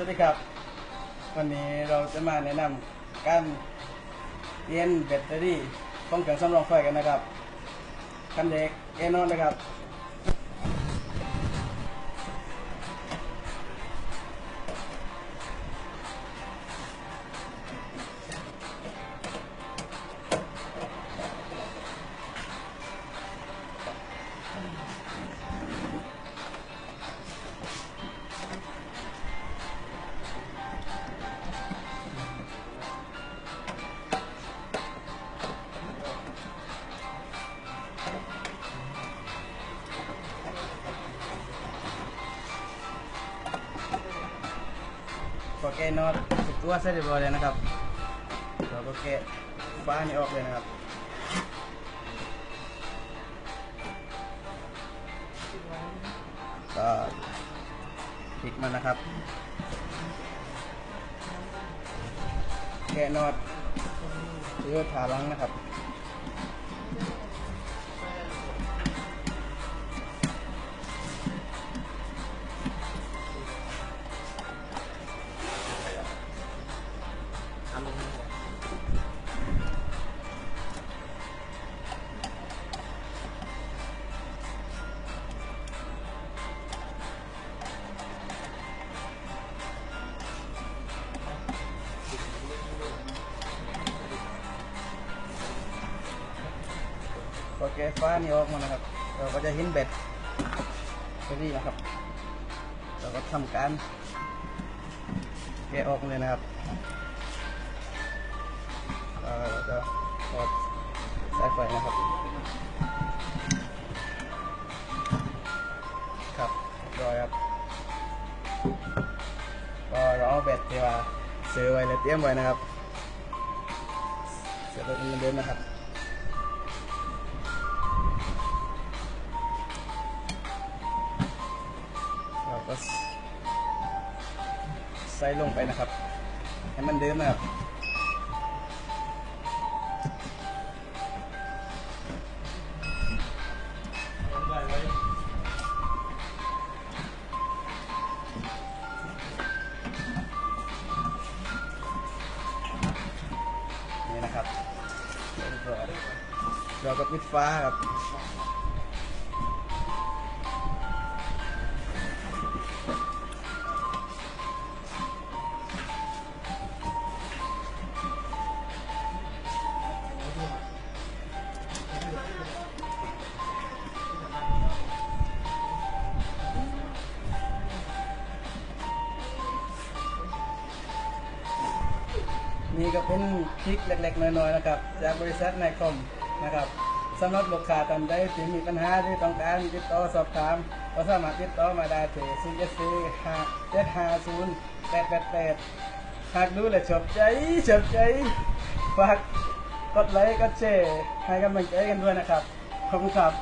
วัสดีครับ วันนี้เราจะมาแนะนำการเรียนแบตเตอรี่ของเครื่องสำรองไฟกันนะครับคันเด็กเอนอนนะครับ แกะน็อตทุกตัวเสร็จเรียบร้อยแล้วนะครับ เราก็แกะฟ้านี่ออกเลยนะครับก็พลิกมันนะครับ แกะน็อตเพื่อขาลังนะครับ พอแกะฟ้านี่ออกมานะครับ เราก็จะเห็นแบตเตอรี่นะครับ เราก็ทำการแกะออกเลยนะครับเราจะถอดสายไฟนะครับ ครับรอยครับ ก็เราเอาแบตที่ว่าซื้อไว้แล้วเตรียมไว้นะครับเสร็จแล้วเดินนะครับ ก็ใส่ลงไปนะครับ ให้มันเดิมนะครับนี่นะครับเราก็ปิดฟ้าครับ นี่ก็เป็นคลิกเล็กๆน้อยๆนะครับจากบริษัทไนคอมนะครับสำหรับลูกค้าท่านใดที่มีปัญหาที่ต้องการติดต่อสอบถามก็สามารถติดต่อมาได้ที่ CSC 750 888 หากดูและชอบใจชอบใจฝากกดไลค์กดแชร์ให้กำลังใจกันด้วยนะครับขอบคุณครับ